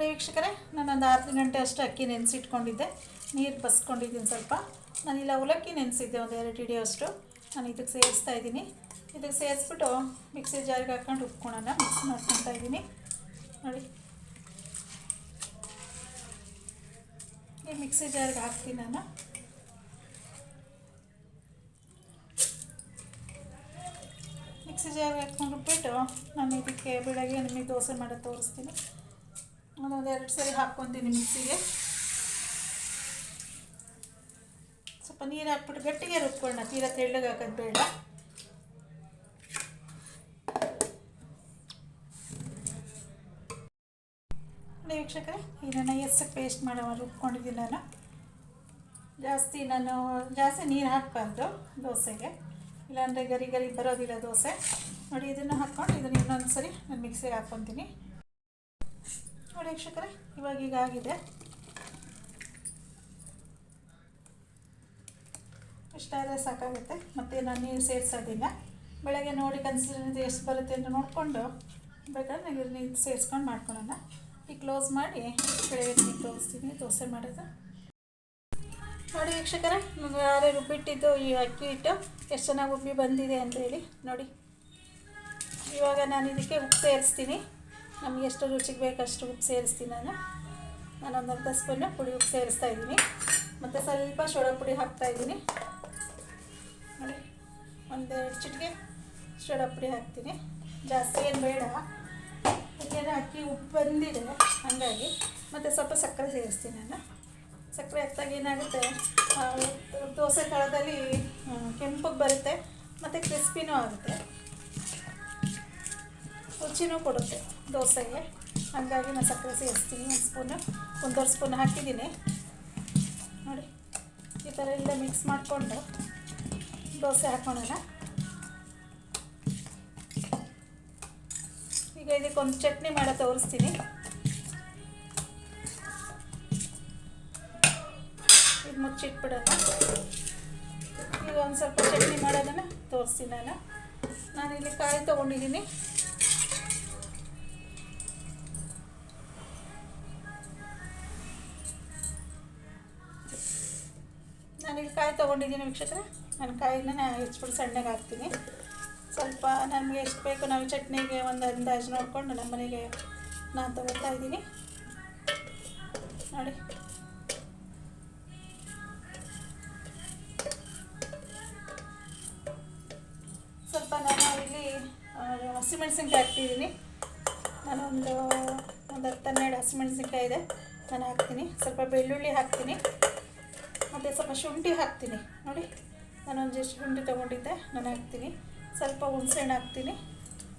ನೋಡಿ ವೀಕ್ಷಕರೇ, ನಾನೊಂದು ಆರು ಗಂಟೆ ಅಷ್ಟು ಅಕ್ಕಿ ನೆನೆಸಿಟ್ಕೊಂಡಿದ್ದೆ. ನೀರು ಬಸ್ಕೊಂಡಿದ್ದೀನಿ ಸ್ವಲ್ಪ. ನಾನಿಲ್ಲ ಅವಲಕ್ಕಿ ನೆನೆಸಿದ್ದೆ, ಒಂದು ಎರಡು ಹಿಡಿ ಅಷ್ಟು. ನಾನು ಇದಕ್ಕೆ ಸೇರಿಸ್ತಾ ಇದ್ದೀನಿ. ಇದಕ್ಕೆ ಸೇರಿಸ್ಬಿಟ್ಟು ಮಿಕ್ಸಿ ಜಾರಿಗೆ ಹಾಕ್ಕೊಂಡು ಉಪ್ಕೊಳ್ಳೋಣ ಮಿಕ್ಸ್ ಮಾಡ್ಕೊತಾ ಇದ್ದೀನಿ. ನೋಡಿ. ಈ ಮಿಕ್ಸಿ ಜಾರಿಗೆ ಹಾಕ್ತೀನಿ ನಾನು. ಮಿಕ್ಸಿ ಜಾರಿಗೆ ಹಾಕ್ಕೊಂಡು ಬಿಟ್ಟು ನಾನು ಇದಕ್ಕೆ ಬೆಳಗ್ಗೆ ನಿಮಗೆ ದೋಸೆ ಮಾಡೋದು ತೋರಿಸ್ತೀನಿ. ಒಂದೊಂದು ಎರಡು ಸರಿ ಹಾಕ್ಕೊತೀನಿ ಮಿಕ್ಸಿಗೆ. ಸ್ವಲ್ಪ ನೀರು ಹಾಕ್ಬಿಟ್ಟು ಗಟ್ಟಿಗೆ ರುಬ್ಕೊಳ್ಳೋಣ. ತೀರಾ ತೆಳ್ಳಗೆ ಹಾಕೋದು ಬೇಡ. ವೀಕ್ಷಕರೆ ವೀಕ್ಷಕರೇ ಈಗ ನಾನು ಎಸ್ಸಕ್ಕೆ ಪೇಸ್ಟ್ ಮಾಡೋ ರುಬ್ಕೊಂಡಿದ್ದೀನಿ ನಾನು. ಜಾಸ್ತಿ ನಾನು, ಜಾಸ್ತಿ ನೀರು ಹಾಕ್ಬಾರ್ದು ದೋಸೆಗೆ. ಇಲ್ಲಾಂದರೆ ಗರಿ ಗರಿ ಬರೋದಿಲ್ಲ ದೋಸೆ. ನೋಡಿ, ಇದನ್ನು ಹಾಕ್ಕೊಂಡು ಇದನ್ನು ಇನ್ನೊಂದು ಸರಿ ನಾನು ಮಿಕ್ಸಿಗೆ ಹಾಕ್ಕೊತೀನಿ. ನೋಡಿ ಇವಾಗ ಈಗ ಆಗಿದೆ. ಇಷ್ಟಾದರೆ ಸಾಕಾಗುತ್ತೆ. ಮತ್ತು ನಾನು ನೀರು ಸೇರಿಸೋದಿಲ್ಲ ಬೆಳಗ್ಗೆ ನೋಡಿ ಕನ್ಸಿಸ್ಟೆನ್ಸಿ ಎಷ್ಟು ಬರುತ್ತೆ ಅಂತ ನೋಡಿಕೊಂಡು ಬೇಕಾದ್ರೆ ನೀವು ನೀರು ಸೇರಿಸ್ಕೊಂಡು ಮಾಡ್ಕೊಳ್ಳೋಣ. ಈ ಕ್ಲೋಸ್ ಮಾಡಿ, ಬೆಳಗ್ಗೆ ನೀರು ತೋರಿಸ್ತೀನಿ. ದೋಸೆ ಮಾಡೋದು. ನೋಡಿ ವೀಕ್ಷಕರೇ ಯಾರೇ ರುಬ್ಬಿಟ್ಟಿದ್ದು ಈ ಅಕ್ಕಿ ಹಿಟ್ಟು, ಎಷ್ಟು ಚೆನ್ನಾಗಿ ಉಬ್ಬಿ ಬಂದಿದೆ ಅಂತ ಹೇಳಿ ನೋಡಿ. ಇವಾಗ ನಾನು ಇದಕ್ಕೆ ಉಪ್ಪು ಸೇರಿಸ್ತೀನಿ. ನಮಗೆ ಎಷ್ಟು ರುಚಿಗೆ ಬೇಕಷ್ಟು ಉಪ್ಪು ಸೇರಿಸ್ತೀನಿ ನಾನು. ನಾನು ಒಂದು ಅರ್ಧ ಸ್ಪೂನ್ ಪುಡಿ ಉಪ್ಪು ಸೇರಿಸ್ತಾ ಇದ್ದೀನಿ. ಮತ್ತು ಸ್ವಲ್ಪ ಸೋಡಾ ಪುಡಿ ಹಾಕ್ತಾ ಇದ್ದೀನಿ. ನೋಡಿ ಒಂದೆರಡು ಚಿಟಿಕೆ ಶೋಡಾ ಪುಡಿ ಹಾಕ್ತೀನಿ. ಜಾಸ್ತಿ ಏನು ಬೇಡ. ಯಾಕೆಂದರೆ ಅಕ್ಕಿ ಉಪ್ಪು ಬಂದಿದೆ, ಹಾಗಾಗಿ. ಮತ್ತು ಸ್ವಲ್ಪ ಸಕ್ಕರೆ ಸೇರಿಸ್ತೀನಿ ನಾನು. ಸಕ್ಕರೆ ಹಾಕ್ದಾಗ ಏನಾಗುತ್ತೆ ದೋಸೆ ಕಾಳದಲ್ಲಿ ಕೆಂಪಗೆ ಬರುತ್ತೆ, ಮತ್ತು ಕ್ರಿಸ್ಪಿನೂ ಆಗುತ್ತೆ. ರುಚಿನೂ ಕೊಡುತ್ತೆ ದೋಸೆಗೆ. ಹಾಗಾಗಿ ನಾನು ಸಕ್ಕರೆ ಸೇರಿಸ್ತೀನಿ ಒಂದು ಸ್ಪೂನು. ಒಂದೂವರೆ ಸ್ಪೂನ್ ಹಾಕಿದ್ದೀನಿ. ನೋಡಿ, ಈ ಥರ ಎಲ್ಲ ಮಿಕ್ಸ್ ಮಾಡಿಕೊಂಡು ದೋಸೆ ಹಾಕ್ಕೊಳ್ಳೋಣ ಈಗ ಇದಕ್ಕೊಂದು ಚಟ್ನಿ ಮಾಡೋ ತೋರಿಸ್ತೀನಿ. ಇದು ಮುಚ್ಚಿಟ್ಬಿಡೋಣ. ಈಗ ಒಂದು ಸ್ವಲ್ಪ ಚಟ್ನಿ ಮಾಡೋದನ್ನು ತೋರಿಸ್ತೀನಿ ನಾನು. ಇಲ್ಲಿ ಕಾಯಿ ತೊಗೊಂಡಿದ್ದೀನಿ. ನಾನಿಲ್ಲಿ ಕಾಯಿ ತೊಗೊಂಡಿದ್ದೀನಿ ವೀಕ್ಷಕರೇ. ನಾನು ಕಾಯಿನ ಹೆಚ್ಚಿಬಿಟ್ಟು ಸಣ್ಣಗೆ ಹಾಕ್ತೀನಿ. ಸ್ವಲ್ಪ ನಮಗೆ ಎಷ್ಟು ಬೇಕು ನಾವು ಚಟ್ನಿಗೆ ಒಂದು ಅಂದಾಜು ನೋಡಿಕೊಂಡು ನಮ್ಮ ಮನೆಗೆ ನಾನು ತಗೊಳ್ತಾ ಇದ್ದೀನಿ. ನೋಡಿ. ಸ್ವಲ್ಪ ನಾನು ಇಲ್ಲಿ ಹಸಿಮೆಣಸಿನ್ಕಾಯಿ ಹಾಕ್ತಿದ್ದೀನಿ. ನಾನೊಂದು ಒಂದು ಹತ್ತು ಹನ್ನೆರಡು ಹಸಿಮೆಣಸಿನ್ಕಾಯಿ ಇದೆ. ನಾನು ಹಾಕ್ತೀನಿ. ಸ್ವಲ್ಪ ಬೆಳ್ಳುಳ್ಳಿ ಹಾಕ್ತೀನಿ. ಮತ್ತು ಸ್ವಲ್ಪ ಶುಂಠಿ ಹಾಕ್ತೀನಿ. ನೋಡಿ, ನಾನೊಂದು ಶುಂಠಿ ತೊಗೊಂಡಿದ್ದೆ, ನಾನು ಹಾಕ್ತೀನಿ. ಸ್ವಲ್ಪ ಹುಣಸೆಹಣ್ಣು ಹಾಕ್ತೀನಿ.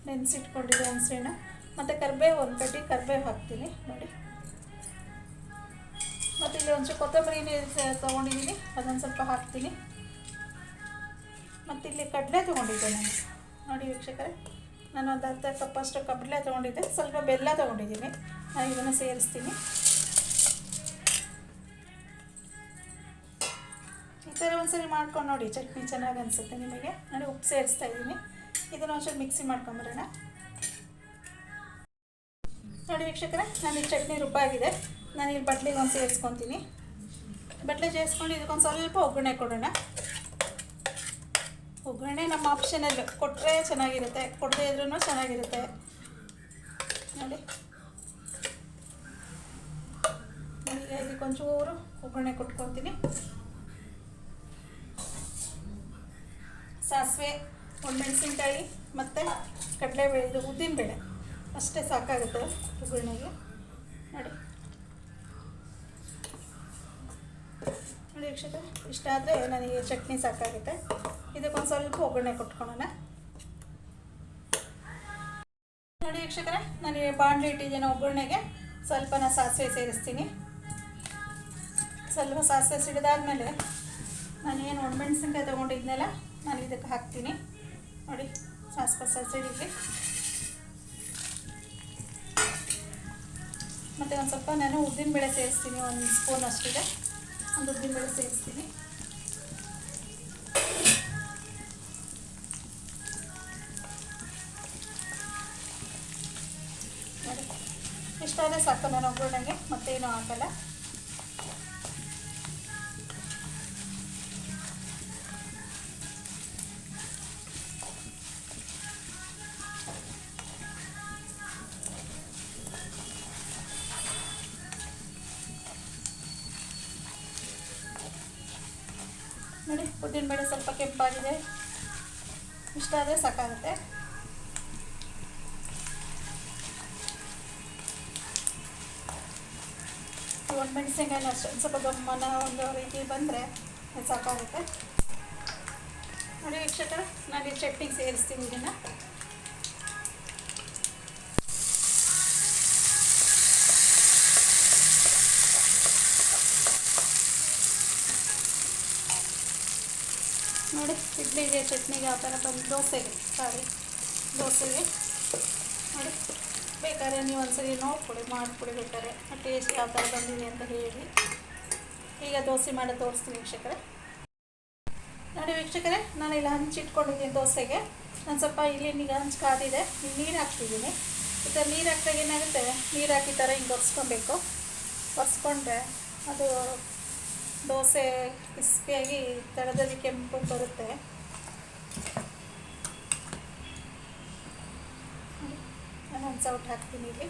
ನೆನೆಸಿಟ್ಕೊಂಡಿದ್ದೆ ಹುಣಸೆಹಣ್ಣು. ಮತ್ತು ಕರಿಬೇವು, ಒಂದು ಕಟ್ಟಿ ಕರಿಬೇವು ಹಾಕ್ತೀನಿ. ನೋಡಿ. ಮತ್ತು ಇಲ್ಲಿ ಒಂಚೂರು ಕೊತ್ತಂಬರಿ ತೊಗೊಂಡಿದ್ದೀನಿ ಅದೊಂದು ಸ್ವಲ್ಪ ಹಾಕ್ತೀನಿ. ಮತ್ತು ಇಲ್ಲಿ ಕಡಲೆ ತೊಗೊಂಡಿದ್ದೆ ನಾನು. ನೋಡಿ ವೀಕ್ಷಕರೇ ನಾನು ಒಂದು ಅರ್ಧ ಕಪ್ಪಷ್ಟು ಕಡಲೆ ತೊಗೊಂಡಿದ್ದೆ. ಸ್ವಲ್ಪ ಬೆಲ್ಲ ತೊಗೊಂಡಿದ್ದೀನಿ ನಾನು ಇದನ್ನು ಸೇರಿಸ್ತೀನಿ. ಥರ ಒಂದ್ಸರಿ ಮಾಡ್ಕೊಂಡು ನೋಡಿ, ಚಟ್ನಿ ಚೆನ್ನಾಗಿ ಅನಿಸುತ್ತೆ ನಿಮಗೆ. ನಾನು ಉಪ್ಪು ಸೇರಿಸ್ತಾ ಇದ್ದೀನಿ. ಇದನ್ನು ಒಂಚೂರು ಮಿಕ್ಸಿ ಮಾಡ್ಕೊಂಬರೋಣ. ನೋಡಿ ವೀಕ್ಷಕರೇ ನಾನು ಈ ಚಟ್ನಿ ರುಬ್ಬಾಗಿದೆ. ನಾನು ಇಲ್ಲಿ ಬಟ್ಲಿಗೆ ಒಂದು ಸೇರಿಸ್ಕೊತೀನಿ. ಬಟ್ಲೆ ಸೇರಿಸ್ಕೊಂಡು ಇದಕ್ಕೊಂದು ಸ್ವಲ್ಪ ಒಗ್ಗರಣೆ ಕೊಡೋಣ. ಒಗ್ಗರಣೆ ನಮ್ಮ ಆಪ್ಷನಲ್ ಕೊಟ್ಟರೆ ಚೆನ್ನಾಗಿರುತ್ತೆ, ಕೊಡದೇ ಇದ್ರೂ ಚೆನ್ನಾಗಿರುತ್ತೆ. ನೋಡಿ. ಈಗ ಇದಕ್ಕೊಂಚೂರು ಒಗ್ಗರಣೆ ಕೊಟ್ಕೊತೀನಿ ಸಾಸಿವೆ ಒಣಮೆಣಸಿನ್ಕಾಯಿ ಮತ್ತು ಕಡಲೆಬೇಳೆ, ಇದು ಉದ್ದಿನಬೇಳೆ. ಅಷ್ಟೇ ಸಾಕಾಗುತ್ತೆ ಒಗ್ಗರಣೆಗೆ. ನೋಡಿ. ನೋಡಿ ಯಕ್ಷತ್ರ ಇಷ್ಟ ಆದರೆ ನನಗೆ ಚಟ್ನಿ ಸಾಕಾಗುತ್ತೆ. ಇದಕ್ಕೊಂದು ಸ್ವಲ್ಪ ಒಗ್ಗರಣೆ ಕೊಟ್ಕೊಳ್ಳೋಣ. ನೋಡಿ ವೀಕ್ಷಕರೇ, ನನಗೆ ಬಾಣಲಿ ಇಟ್ಟಿದ್ದೇನೆ ಒಗ್ಗರಣೆಗೆ. ಸ್ವಲ್ಪ ನಾನು ಸಾಸಿವೆ ಸೇರಿಸ್ತೀನಿ. ಸ್ವಲ್ಪ ಸಾಸಿವೆ ಸಿಡಿದಾದ್ಮೇಲೆ ನಾನು ಏನು ಒಣಮೆಣಸಿನ್ಕಾಯಿ ತೊಗೊಂಡಿದ್ನಲ್ಲ ನಾನು ಇದಕ್ಕೆ ಹಾಕ್ತೀನಿ. ನೋಡಿ ಸಾಸಿವೆ ಸಿಡಿಲಿ ಮತ್ತು ಒಂದು ಸ್ವಲ್ಪ ನಾನು ಉದ್ದಿನಬೇಳೆ ಸೇರಿಸ್ತೀನಿ, ಒಂದು ಸ್ಪೂನ್ ಅಷ್ಟಿದೆ. ಒಂದು ಉದ್ದಿನಬೇಳೆ ಸೇರಿಸ್ತೀನಿ. ನೋಡಿ ಸಾಕು ನಾನು ಒಗ್ಗರಣೆಗೆ, ಮತ್ತೇನು ಹಾಕಲ್ಲ. ನೋಡಿ ಉದ್ದಿನಬೇಳೆ ಸ್ವಲ್ಪ ಕೆಂಪಾಗಿದೆ. ಇಷ್ಟ ಆದರೆ ಸಾಕಾಗುತ್ತೆ. ಒಂದು ಮೆಣಸಿನ್ಕಾಯಿನ ಅಷ್ಟೇ, ಒಂದ್ ಸ್ವಲ್ಪ ಗಮ್ಮನ ಒಂದು ರೀತಿ ಬಂದರೆ ಸಾಕಾಗುತ್ತೆ. ನೋಡಿ ವೀಕ್ಷಕರ, ನಾನು ಚಟ್ನಿಗೆ ಸೇರಿಸ್ತೀನಿ ಇದನ್ನು. ನೋಡಿ, ಇಡ್ಲಿಗೆ, ಚಟ್ನಿಗೆ ಆ ಥರ ಬಂದು ದೋಸೆಗೆ, ಸಾರಿ, ದೋಸೆಗೆ. ನೋಡಿ, ಬೇಕಾದ್ರೆ ನೀವು ಒಂದ್ಸರಿ ನೋಡ್ಕೊಡಿ, ಮಾಡಿಕೊಡಿ ಬೇಕಾದ್ರೆ ಟೇಸ್ಟ್ ಯಾವ ಥರ ಬಂದಿದೆ ಅಂತ ಹೇಳಿ. ಈಗ ದೋಸೆ ಮಾಡಿ ತೋರಿಸ್ತೀನಿ ವೀಕ್ಷಕರೇ. ನೋಡಿ ವೀಕ್ಷಕರೇ, ನಾನು ಇಲ್ಲಿ ಹಂಚಿಟ್ಕೊಂಡಿದ್ದೀನಿ ದೋಸೆಗೆ. ನಾನು ಸ್ವಲ್ಪ ಇಲ್ಲಿ ಈಗ ಹಂಚು ಕಾದಿದೆ. ನೀರು ಹಾಕ್ತಿದ್ದೀನಿ. ಥರ ನೀರು ಹಾಕಿದಾಗ ಏನಾಗುತ್ತೆ? ನೀರು ಹಾಕಿ ಥರ ಹಿಂಗೆ ಒರೆಸ್ಕೊಬೇಕು. ಒರೆಸ್ಕೊಂಡ್ರೆ ಅದು ದೋಸೆ ಕ್ರಿಸ್ಪಿಯಾಗಿ ತಳದಲ್ಲಿ ಕೆಂಪು ಬರುತ್ತೆ. ನಾನು ಒಂದು ಸೌಟ್ ಹಾಕ್ತೀನಿ ಇಲ್ಲಿ.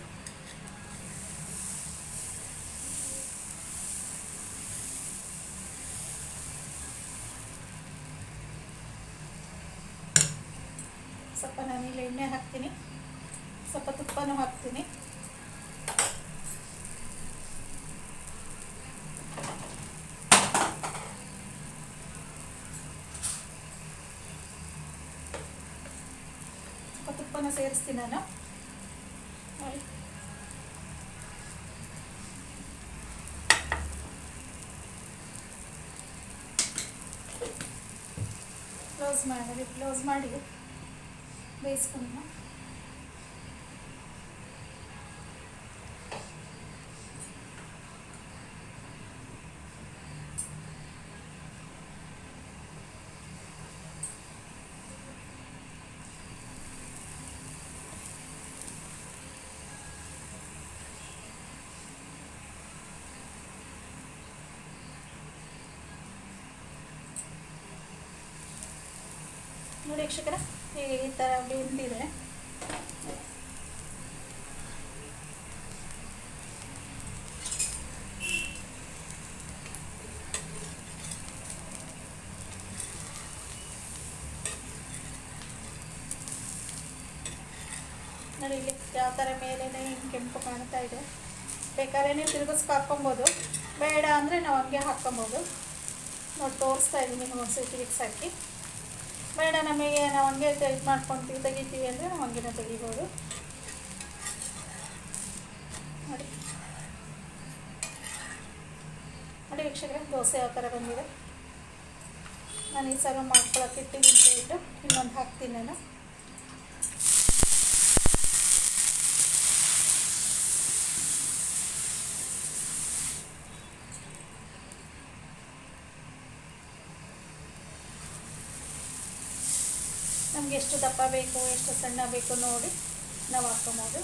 ಸ್ವಲ್ಪ ನಾನು ಇಲ್ಲಿ ಎಣ್ಣೆ ಹಾಕ್ತೀನಿ. ಸ್ವಲ್ಪ ತುಪ್ಪನೂ ಹಾಕ್ತೀನಿ ಸ್ವಲ್ಪ ತುಪ್ಪನ ಸೇರಿಸ್ತೀನಿ ನಾನು ನೋಡಿ. ಕ್ಲೋಸ್ ಮಾಡಿ ಕ್ಲೋಸ್ ಮಾಡಿ ಬೇಯಿಸ್ಕೊಂಡು ನೋಡಿ ಯಕ್ಷಕರ ಈ ಥರ ಬೆಂದಿದೆ. ನೋಡಿ ಇಲ್ಲಿ ಯಾವ ಥರ ಮೇಲೇ ಹಿಂಗೆ ಕೆಂಪು ಕಾಣ್ತಾ ಇದೆ. ಬೇಕಾದ್ರೆ ನೀವು ತಿರುಗಿಸ್ಕೊ ಹಾಕ್ಕೊಬೋದು. ಬೇಡ ಅಂದರೆ ನಾವು ಹಂಗೆ ಹಾಕ್ಕೊಬೋದು. ನೋಡಿ ತೋರಿಸ್ತಾ ಇದ್ದೀನಿ ಒಂದು ಸ್ವಲ್ಪ ತಿರುಗಿಸಿ ಹಾಕಿ. ಬೇಡ, ನಮಗೆ ನಾವು ಹಂಗೆ ಇದು ಮಾಡ್ಕೊತೀವಿ, ತೆಗಿತೀವಿ ಅಂದರೆ ನಾವು ಹಂಗೆ ತೆಗಿಬೋದು. ನೋಡಿ. ನೋಡಿ ವೀಕ್ಷಕರೇ, ದೋಸೆ ಯಾವ ಥರ ಬಂದಿದೆ. ನಾನು ಈ ಸಲ ಮಾಡ್ಕೊಳಕ್ಕೆ ಇಟ್ಟಿದ್ದೀನಿ ಇಟ್ಟು ಇನ್ನೊಂದು ಹಾಕ್ತೀನಿ ನಾನು. ಎಷ್ಟು ದಪ್ಪ ಬೇಕು ಎಷ್ಟು ಸಣ್ಣ ಬೇಕು ನೋಡಿ ನಾವು ಹಾಕ್ಕೊಬೋದು.